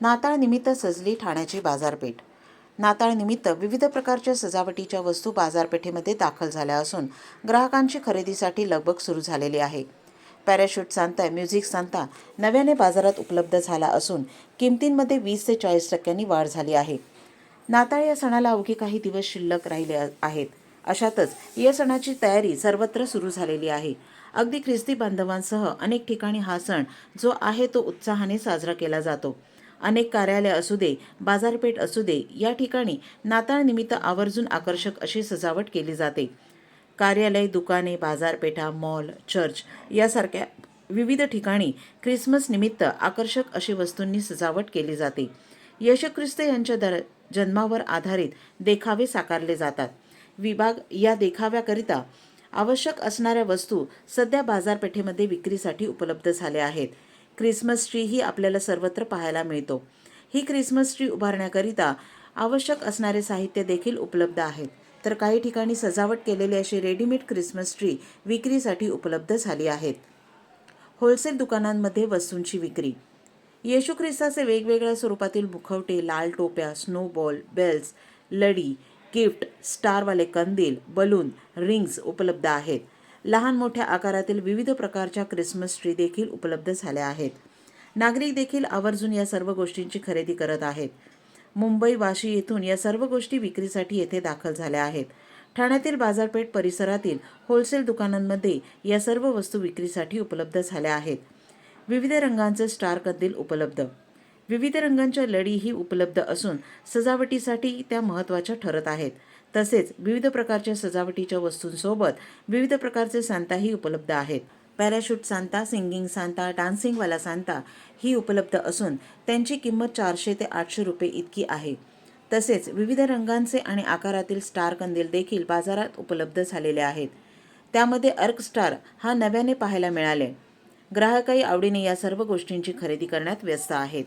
नाताळनिमित्त सजली ठाण्याची बाजारपेठ. नाताळनिमित्त विविध प्रकारच्या सजावटीच्या वस्तू बाजारपेठेमध्ये दाखल झाल्या असून ग्राहकांची खरेदीसाठी लगबग सुरू झालेली आहे. पॅराशूट सांता म्युझिक सांता नव्याने बाजारात उपलब्ध झाला असून किमतींमध्ये वीस ते चाळीस टक्क्यांनी वाढ झाली आहे. नाताळ या सणाला अवघे काही दिवस शिल्लक राहिले आहेत. अशातच या सणाची तयारी सर्वत्र सुरू झालेली आहे. अगदी ख्रिस्ती बांधवांसह अनेक ठिकाणी हा सण जो आहे तो उत्साहाने साजरा केला जातो. अनेक कार्यालय असू दे बाजारपेठ असू दे या ठिकाणी नाताळनिमित्त आवर्जून आकर्षक अशी सजावट केली जाते. कार्यालय दुकाने बाजारपेठा मॉल चर्च यासारख्या विविध ठिकाणी ख्रिसमस निमित्त आकर्षक अशी वस्तूंनी सजावट केली जाते. यशख्रिस्त ख्रिस्त यांच्या दर जन्मावर आधारित देखावे साकारले जातात. विभाग या देखाव्याकरिता आवश्यक असणाऱ्या वस्तू सध्या बाजारपेठेमध्ये विक्रीसाठी उपलब्ध झाल्या आहेत. ख्रिसमस ट्री ही आपल्याला सर्वत्र पाहायला मिळतो. ही ख्रिसमस ट्री उभारण्याकरिता आवश्यक असणारे साहित्य देखील उपलब्ध आहेत. तर काही ठिकाणी सजावट केलेली अशी रेडीमेड ख्रिसमस ट्री विक्रीसाठी उपलब्ध झाली आहेत. होलसेल दुकानांमध्ये वस्तूंची विक्री. येशू ख्रिस्ताचे वेगवेगळ्या स्वरूपातील मुखवटे लाल टोप्या स्नोबॉल बेल्स लडी गिफ्ट स्टारवाले कंदील बलून रिंग्स उपलब्ध आहेत. लहान मोठ्या आकारातील विविध प्रकारच्या क्रिसमस ट्री देखील उपलब्ध झाल्या आहेत. नागरिक देखील आवर्जून या सर्व गोष्टींची खरेदी करत आहेत. मुंबई वाशी येथून या सर्व गोष्टी विक्रीसाठी येथे दाखल झाल्या आहेत. ठाण्यातील बाजारपेठ परिसरातील होलसेल दुकानांमध्ये या सर्व वस्तू विक्रीसाठी उपलब्ध झाल्या आहेत. विविध रंगांचे स्टार कंदील उपलब्ध विविध रंगांच्या लढीही उपलब्ध असून सजावटीसाठी त्या महत्त्वाच्या ठरत आहेत. तसेच विविध प्रकारच्या सजावटीच्या वस्तूंसोबत विविध प्रकारचे सांताही उपलब्ध आहेत. पॅराशूट सांता सिंगिंग सांता डान्सिंगवाला सांता ही उपलब्ध असून त्यांची किंमत चारशे ते आठशे रुपये इतकी आहे. तसेच विविध रंगांचे आणि आकारातील स्टार कंदील देखील बाजारात उपलब्ध झालेले आहेत. त्यामध्ये अर्क स्टार हा नव्याने पाहायला मिळाले. ग्राहकही आवडीने या सर्व गोष्टींची खरेदी करण्यात व्यस्त आहेत.